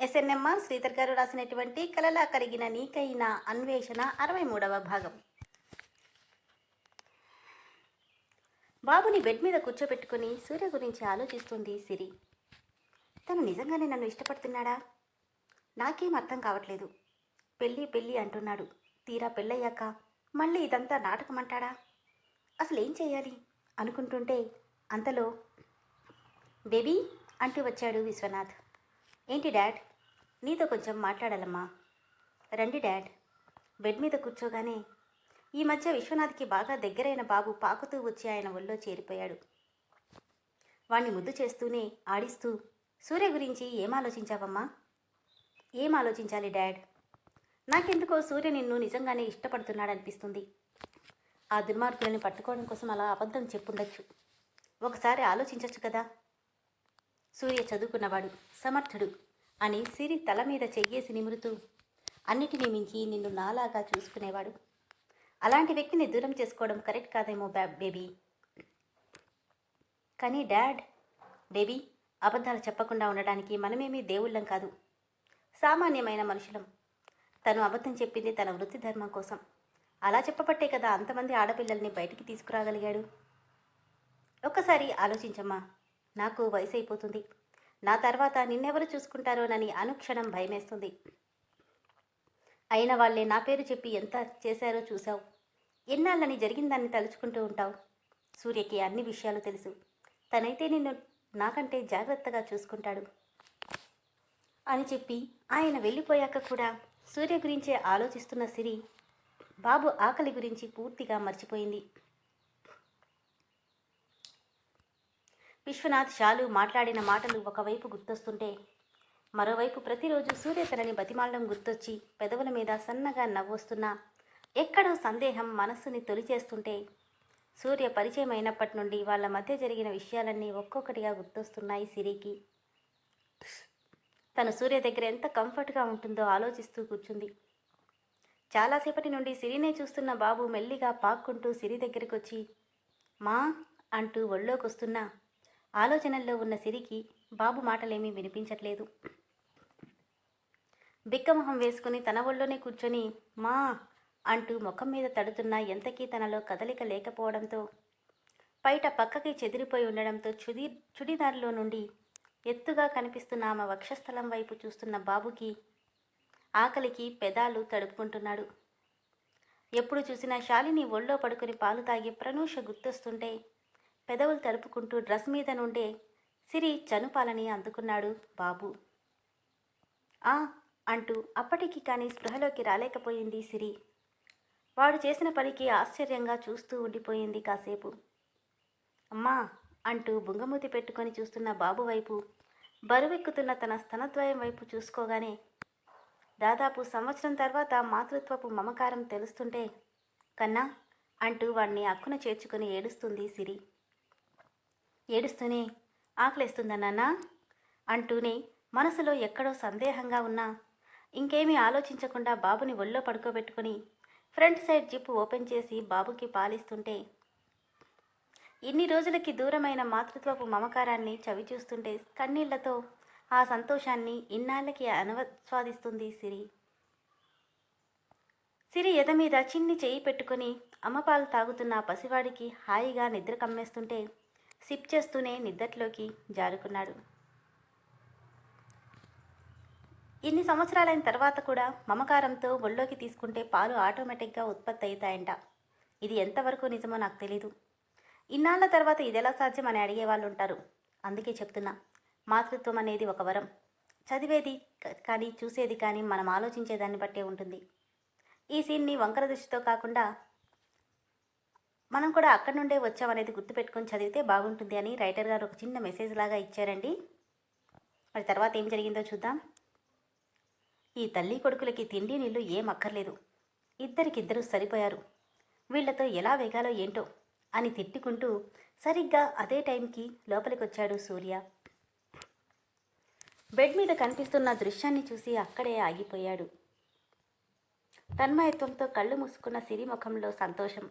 SNMR Sridhar గారు రాసినటువంటి కలలా కరిగిన నీకైన అన్వేషణ అరవై మూడవ భాగం. బాబుని బెడ్ మీద కూర్చోబెట్టుకుని సూర్య గురించి ఆలోచిస్తుంది సిరి. తను నిజంగానే నన్ను ఇష్టపడుతున్నాడా? నాకేం అర్థం కావట్లేదు. పెళ్ళి పెళ్ళి అంటున్నాడు. తీరా పెళ్ళయ్యాక మళ్ళీ ఇదంతా నాటకం అంటాడా అసలు ఏం చేయాలి? అనుకుంటుంటే అంతలో బేబీ అంటూ వచ్చాడు విశ్వనాథ్. ఏంటి డాడ్? నీతో కొంచెం మాట్లాడాలమ్మా. రండి డాడ్. బెడ్ మీద కూర్చోగానే ఈ మధ్య విశ్వనాథ్కి బాగా దగ్గరైన బాబు పాకుతూ వచ్చి ఆయన ఒళ్ళో చేరిపోయాడు. వాణ్ణి ముద్దు చేస్తూనే ఆడిస్తూ సూర్య గురించి ఏం ఆలోచించావమ్మా? ఏం ఆలోచించాలి డాడ్? నాకెందుకో సూర్య నిన్ను నిజంగానే ఇష్టపడుతున్నాడనిపిస్తుంది. ఆ దుర్మార్గులను పట్టుకోవడం కోసం అలా అబద్ధం చెప్పుండొచ్చు. ఒకసారి ఆలోచించవచ్చు కదా? సూర్య చదువుకున్నవాడు సమర్థుడు. అని సిరి తల మీద చెయ్యేసి నిమురుతూ అన్నిటినీ మించి నిన్ను నాలాగా చూసుకునేవాడు. అలాంటి వ్యక్తిని దూరం చేసుకోవడం కరెక్ట్ కాదేమో బ్యా బేబీ. కానీ డాడ్ బేబీ అబద్ధాలు చెప్పకుండా ఉండడానికి మనమేమీ దేవుళ్ళం కాదు. సామాన్యమైన మనుషులం. తను అబద్ధం చెప్పింది తన వృత్తి ధర్మం కోసం. అలా చెప్పబట్టే కదా అంతమంది ఆడపిల్లల్ని బయటికి తీసుకురాగలిగాడు. ఒక్కసారి ఆలోచించమ్మా నాకు వయసు అయిపోతుంది నా తర్వాత నిన్నెవరు చూసుకుంటారోనని అనుక్షణం భయమేస్తుంది. అయిన వాళ్ళే నా పేరు చెప్పి ఎంత చేశారో చూశావు. ఎన్నాళ్ళని జరిగిందాన్ని తలుచుకుంటూ ఉంటావు? సూర్యకి అన్ని విషయాలు తెలుసు. తనైతే నిన్ను నాకంటే జాగ్రత్తగా చూసుకుంటాడు. అని చెప్పి ఆయన వెళ్ళిపోయాక కూడా సూర్య గురించే ఆలోచిస్తున్న సిరి బాబు ఆకలి గురించి పూర్తిగా మర్చిపోయింది. విశ్వనాథ్ షాలు మాట్లాడిన మాటలు ఒకవైపు గుర్తొస్తుంటే మరోవైపు ప్రతిరోజు సూర్య తనని బతిమాలడం గుర్తొచ్చి పెదవుల మీద సన్నగా నవ్వొస్తున్నా ఎక్కడో సందేహం మనస్సుని తొలిచేస్తుంటే సూర్య పరిచయం అయినప్పటి నుండి వాళ్ళ మధ్య జరిగిన విషయాలన్నీ ఒక్కొక్కటిగా గుర్తొస్తున్నాయి సిరికి. తను సూర్య దగ్గర ఎంత కంఫర్ట్గా ఉంటుందో ఆలోచిస్తూ కూర్చుంది. చాలాసేపటి నుండి సిరినే చూస్తున్న బాబు మెల్లిగా పాక్కుంటూ సిరి దగ్గరికి వచ్చి మా అంటూ ఒళ్ళోకొస్తున్నా ఆలోచనల్లో ఉన్న సిరికి బాబు మాటలేమీ వినిపించట్లేదు. బిక్కమొహం వేసుకుని తన ఒళ్ళోనే కూర్చొని మా అంటూ ముఖం మీద తడుతున్నా ఎంతకీ తనలో కదలిక లేకపోవడంతో బయట పక్కకి చెదిరిపోయి ఉండడంతో చుడి చుడిదారిలో నుండి ఎత్తుగా కనిపిస్తున్న ఆమె వక్షస్థలం వైపు చూస్తున్న బాబుకి ఆకలికి పెదాలు తడుపుకుంటున్నాడు. ఎప్పుడు చూసినా శాలిని ఒళ్ళో పడుకుని పాలు తాగి ప్రనూష గుర్తొస్తుంటే పెదవులు తడుపుకుంటూ డ్రెస్ మీద నుండే సిరి చనుపాలని అందుకున్నాడు బాబు. ఆ! అంటూ అప్పటికి కానీ స్పృహలోకి రాలేకపోయింది సిరి. వాడు చేసిన పనికి ఆశ్చర్యంగా చూస్తూ ఉండిపోయింది కాసేపు. అమ్మా! అంటూ బుంగమూతి పెట్టుకొని చూస్తున్న బాబు వైపు బరువెక్కుతున్న తన స్తనద్వయం వైపు చూసుకోగానే దాదాపు సంవత్సరం తర్వాత మాతృత్వపు మమకారం తెలుస్తుంటే కన్నా అంటూ వాణ్ణి అక్కున చేర్చుకుని ఏడుస్తుంది సిరి. ఏడుస్తూనే ఆకలిస్తుందన్నానా నాన్న? అంటూనే మనసులో ఎక్కడో సందేహంగా ఉన్నా ఇంకేమీ ఆలోచించకుండా బాబుని ఒళ్ళో పడుకోబెట్టుకుని ఫ్రంట్ సైడ్ జిప్పు ఓపెన్ చేసి బాబుకి పాలిస్తుంటే ఇన్ని రోజులకి దూరమైన మాతృత్వపు మమకారాన్ని చవి చూస్తుంటే కన్నీళ్ళతో ఆ సంతోషాన్ని ఇన్నాళ్ళకి అనుస్వాదిస్తుంది సిరి. సిరి ఎద మీద చిన్ని చేయి పెట్టుకుని అమ్మపాలు తాగుతున్న పసివాడికి హాయిగా నిద్ర కమ్మేస్తుంటే సిప్ చేస్తూనే నిద్దట్లోకి జారుకున్నాడు. ఇన్ని సంవత్సరాలైన తర్వాత కూడా మమకారంతో ఒళ్ళోకి తీసుకుంటే పాలు ఆటోమేటిక్గా ఉత్పత్తి అవుతాయంట ఇది ఎంతవరకు నిజమో నాకు తెలీదు. ఇన్నాళ్ళ తర్వాత ఇదెలా సాధ్యం అని అడిగే వాళ్ళు ఉంటారు అందుకే చెప్తున్నా మాతృత్వం అనేది ఒక వరం. చదివేది కానీ చూసేది కానీ మనం ఆలోచించేదాన్ని బట్టే ఉంటుంది. ఈ సీన్ని వంకర దృష్టితో కాకుండా మనం కూడా అక్కడ నుండే వచ్చామనేది గుర్తుపెట్టుకొని చదివితే బాగుంటుంది అని రైటర్ గారు ఒక చిన్న మెసేజ్ లాగా ఇచ్చారండి. మరి తర్వాత ఏం జరిగిందో చూద్దాం. ఈ తల్లి కొడుకులకి తిండి నీళ్ళు ఏం అక్కర్లేదు. ఇద్దరికిద్దరూ సరిపోయారు. వీళ్ళతో ఎలా వేగాలో ఏంటో అని తిట్టుకుంటూ సరిగ్గా అదే టైంకి లోపలికొచ్చాడు సూర్య. బెడ్ మీద కనిపిస్తున్న దృశ్యాన్ని చూసి అక్కడే ఆగిపోయాడు. తన్మయత్వంతో కళ్ళు మూసుకున్న సిరి ముఖంలో సంతోషం.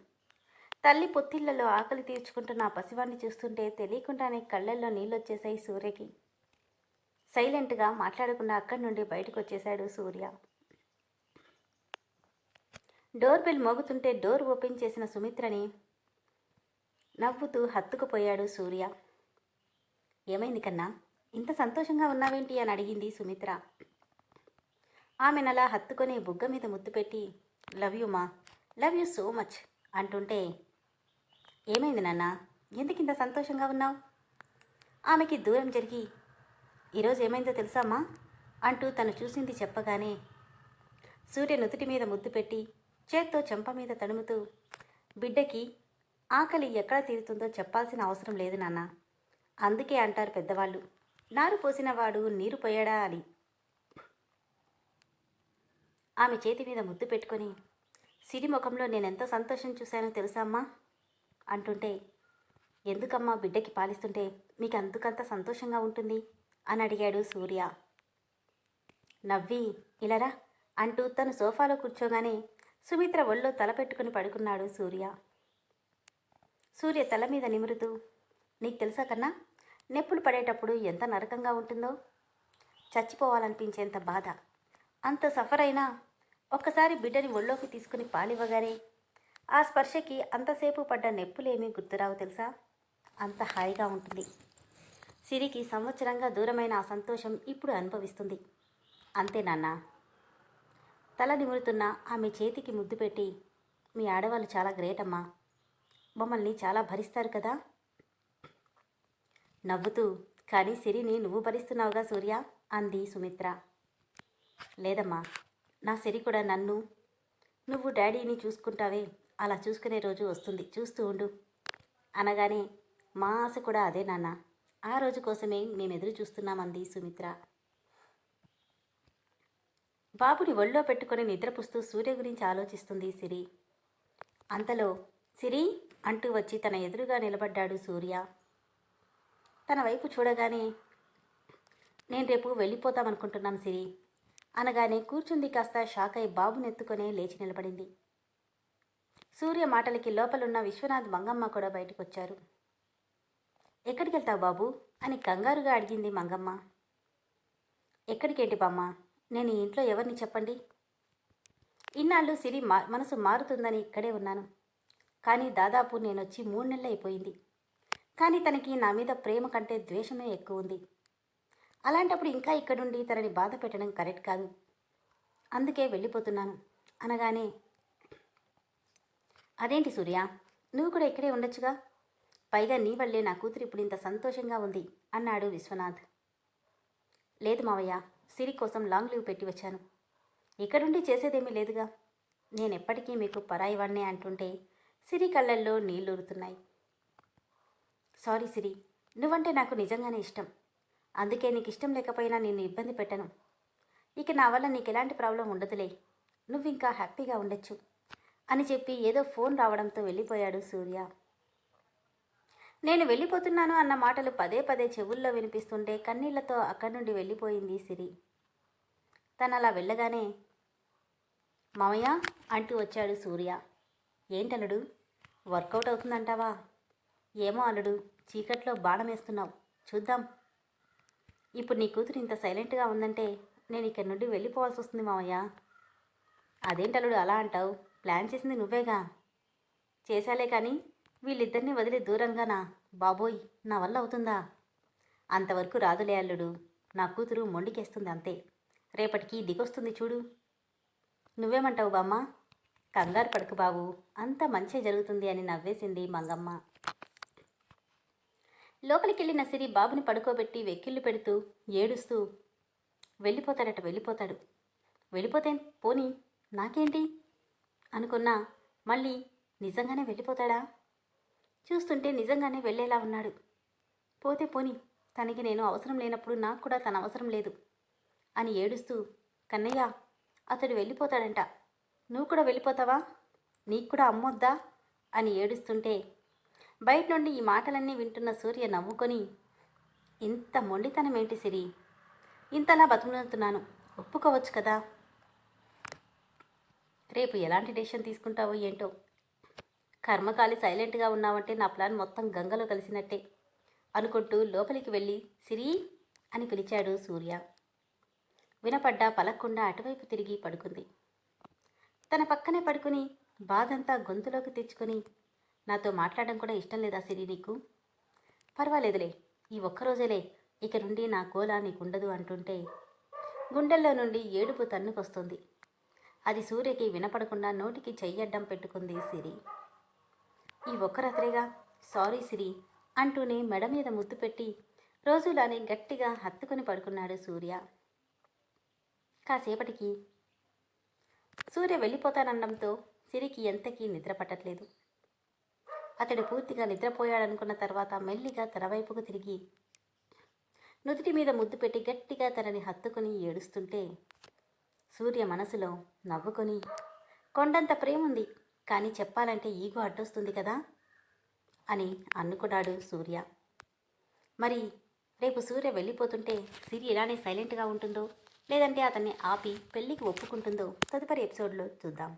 తల్లి పొత్తిళ్ళలో ఆకలి తీర్చుకుంటున్న ఆ పసివాణ్ణి చూస్తుంటే తెలియకుండానే కళ్ళల్లో నీళ్ళొచ్చేశాయి సూర్యకి. సైలెంట్గా మాట్లాడకుండా అక్కడి నుండి బయటకు వచ్చేశాడు సూర్య. డోర్ బెల్ మోగుతుంటే డోర్ ఓపెన్ చేసిన సుమిత్రని నవ్వుతూ హత్తుకుపోయాడు సూర్య. ఏమైంది కన్నా? ఇంత సంతోషంగా ఉన్నావేంటి అని అడిగింది సుమిత్ర. ఆమెనలా హత్తుకొని బుగ్గ మీద ముద్దు పెట్టి లవ్ యు మా లవ్ యు సో మచ్ అంటుంటే ఏమైంది నాన్న? ఎందుకింత సంతోషంగా ఉన్నావు? ఆమెకి దూరం జరిగి ఈరోజు ఏమైందో తెలుసామా అంటూ తను చూసింది చెప్పగానే సూర్య నుదుటి మీద ముద్దు పెట్టి చేత్తో చెంప మీద తడుముతూ బిడ్డకి ఆకలి ఎక్కడ తీరుతుందో చెప్పాల్సిన అవసరం లేదు నాన్న. అందుకే అంటారు పెద్దవాళ్ళు నారు పోసిన వాడు నీరు పోయాడా? అని. ఆమె చేతి మీద ముద్దు పెట్టుకొని సిరి ముఖంలో నేనెంత సంతోషం చూశానో తెలుసా అమ్మా? అంటుంటే ఎందుకమ్మా బిడ్డకి పాలిస్తుంటే మీకు అందుకంత సంతోషంగా ఉంటుంది? అని అడిగాడు సూర్య. నవ్వి ఇలరా అంటూ తను సోఫాలో కూర్చోగానే సుమిత్ర ఒళ్ళో తల పెట్టుకుని పడుకున్నాడు సూర్య. సూర్య తల మీద నిమురుతూ నీకు తెలుసా కన్నా నొప్పులు పడేటప్పుడు ఎంత నరకంగా ఉంటుందో? చచ్చిపోవాలనిపించేంత బాధ. అంత సఫర్ అయినా ఒక్కసారి బిడ్డని ఒళ్ళోకి తీసుకుని పాలివ్వగానే ఆ స్పర్శకి అంతసేపు పడ్డ నొప్పులేమీ గుర్తురావు తెలుసా? అంత హాయిగా ఉంటుంది. సిరికి సంవత్సరంగా దూరమైన ఆ సంతోషం ఇప్పుడు అనుభవిస్తుంది. అంతే నాన్న. తల నిమురుతున్న ఆమె చేతికి ముద్దు పెట్టి మీ ఆడవాళ్ళు చాలా గ్రేట్ అమ్మా. మమ్మల్ని చాలా భరిస్తారు కదా? నవ్వుతూ కానీ సిరిని నువ్వు భరిస్తున్నావుగా సూర్య? అంది సుమిత్ర. లేదమ్మా నా సిరి కూడా నన్ను. నువ్వు డాడీని చూసుకుంటావే. అలా చూసుకునే రోజు వస్తుంది. చూస్తూ ఉండు. అనగానే మా ఆశ కూడా అదే నాన్న. ఆ రోజు కోసమే మేము ఎదురు చూస్తున్నామంది సుమిత్ర. బాబుని ఒళ్ళో పెట్టుకొని నిద్రపుస్తూ సూర్య గురించి ఆలోచిస్తుంది సిరి. అంతలో సిరి అంటూ వచ్చి తన ఎదురుగా నిలబడ్డాడు సూర్య. తన వైపు చూడగానే నేను రేపు వెళ్ళిపోతామనుకుంటున్నాను సిరి. అనగానే కూర్చుంది కాస్త షాక్ అయి బాబునెత్తుకొని లేచి నిలబడింది. సూర్య మాటలకి లోపలున్న విశ్వనాథ్ మంగమ్మ కూడా బయటకు వచ్చారు ఎక్కడికి వెళ్తావు బాబు? అని కంగారుగా అడిగింది మంగమ్మ. ఎక్కడికేంటి బామ్మ? నేను ఈ ఇంట్లో ఎవరిని చెప్పండి? ఇన్నాళ్ళు సిరి మా మనసు మారుతుందని ఇక్కడే ఉన్నాను. కానీ దాదాపు నేను వచ్చి మూడు నెలలు అయిపోయింది కానీ తనకి నా మీద ప్రేమ కంటే ద్వేషమే ఎక్కువ ఉంది. అలాంటప్పుడు ఇంకా ఇక్కడుండి తనని బాధ పెట్టడం కరెక్ట్ కాదు. అందుకే వెళ్ళిపోతున్నాను. అనగానే అదేంటి సూర్య? నువ్వు కూడా ఇక్కడే ఉండొచ్చుగా? పైగా నీ వల్లే నా కూతురు ఇప్పుడు ఇంత సంతోషంగా ఉంది అన్నాడు విశ్వనాథ్. లేదు మావయ్య సిరి కోసం లాంగ్ లీవ్ పెట్టి వచ్చాను. ఇక్కడుండి చేసేదేమీ లేదుగా. నేను ఎప్పటికీ మీకు పరాయి అంటుంటే సిరి కళ్ళల్లో నీళ్ళూరుతున్నాయి సారీ సిరి నువ్వంటే నాకు నిజంగానే ఇష్టం. అందుకే నీకు ఇష్టం లేకపోయినా నిన్ను ఇబ్బంది పెట్టను. ఇక నా వల్ల నీకు ఎలాంటి ప్రాబ్లం ఉండదులే. నువ్వు ఇంకా హ్యాపీగా ఉండొచ్చు. అని చెప్పి ఏదో ఫోన్ రావడంతో వెళ్ళిపోయాడు సూర్య. నేను వెళ్ళిపోతున్నాను అన్న మాటలు పదే పదే చెవుల్లో వినిపిస్తుంటే కన్నీళ్ళతో అక్కడి నుండి వెళ్ళిపోయింది సిరి. తను అలా వెళ్ళగానే మామయ్య అంటూ వచ్చాడు సూర్య. ఏంటలుడు వర్కౌట్ అవుతుందంటావా? ఏమో అల్లుడు చీకట్లో బాణం వేస్తున్నావు చూద్దాం. ఇప్పుడు నీ కూతురు ఇంత సైలెంట్గా ఉందంటే నేను ఇక్కడి నుండి వెళ్ళిపోవాల్సి వస్తుంది మామయ్య. అదేంటలుడు అలా అంటావు? ప్లాన్ చేసింది నువ్వేగా. చేశాలే కానీ వీళ్ళిద్దరిని వదిలి దూరంగానా బాబోయ్ నా వల్ల అవుతుందా? అంతవరకు రాదులే అల్లుడు. నా కూతురు మొండికేస్తుంది అంతే. రేపటికి దిగొస్తుంది చూడు. నువ్వేమంటావు బామ్మ? కంగారు పడకు బాబు. అంత మంచి జరుగుతుంది అని నవ్వేసింది మంగమ్మ. లోపలికెళ్ళిన సిరి బాబుని పడుకోబెట్టి వెక్కిళ్ళు పెడుతూ ఏడుస్తూ వెళ్ళిపోతాడట వెళ్ళిపోతాడు. వెళ్ళిపోతే పోనీ నాకేంటి? అనుకున్నా మళ్ళీ నిజంగానే వెళ్ళిపోతాడా? చూస్తుంటే నిజంగానే వెళ్ళేలా ఉన్నాడు. పోతే పోని తనకి నేను అవసరం లేనప్పుడు నాకు కూడా తన అవసరం లేదు అని ఏడుస్తూ కన్నయ్య అతడు వెళ్ళిపోతాడంట. నువ్వు కూడా వెళ్ళిపోతావా? నీకు కూడా అమ్మొద్దా అని ఏడుస్తుంటే బయట నుండి ఈ మాటలన్నీ వింటున్న సూర్య నవ్వుకొని ఇంత మొండితనం ఏంటి సిరి? ఇంతలా బతుకుతున్నాను ఒప్పుకోవచ్చు కదా? రేపు ఎలాంటి డెసిషన్ తీసుకుంటావో ఏంటో? కర్మకాలి సైలెంట్గా ఉన్నావంటే నా ప్లాన్ మొత్తం గంగలో కలిసినట్టే అనుకుంటూ లోపలికి వెళ్ళి సిరి అని పిలిచాడు సూర్య. వినపడ్డా పలక్కుండా అటువైపు తిరిగి పడుకుంది. తన పక్కనే పడుకుని బాధంతా గొంతులోకి తెచ్చుకొని నాతో మాట్లాడడం కూడా ఇష్టం లేదా సిరి నీకు? పర్వాలేదులే ఈ ఒక్కరోజేలే ఇక నుండి నా కోలా నీకుండదు అంటుంటే గుండెల్లో నుండి ఏడుపు తన్నుకొస్తుంది. అది సూర్యకి వినపడకుండా నోటికి చెయ్యడ్డం పెట్టుకుంది సిరి. ఈ ఒక్కరాత్రిగా సారీ సిరి అంటూనే మెడ మీద ముద్దు పెట్టి రోజులానే గట్టిగా హత్తుకుని పడుకున్నాడు సూర్య. కాసేపటికి సూర్య వెళ్ళిపోతానడంతో సిరికి ఎంతకీ నిద్ర పట్టట్లేదు. అతడు పూర్తిగా నిద్రపోయాడనుకున్న తర్వాత మెల్లిగా తన వైపుకు తిరిగి నుదుటి మీద ముద్దు పెట్టి గట్టిగా తనని హత్తుకుని ఏడుస్తుంటే సూర్య మనసులో నవ్వుకొని కొండంత ప్రేముంది కానీ చెప్పాలంటే ఈగో అడ్డొస్తుంది కదా అని అనుకున్నాడు సూర్య. మరి రేపు సూర్య వెళ్ళిపోతుంటే సిరి ఇలానే సైలెంట్గా ఉంటుందో లేదంటే అతన్ని ఆపి పెళ్ళికి ఒప్పుకుంటుందో తదుపరి ఎపిసోడ్లో చూద్దాం.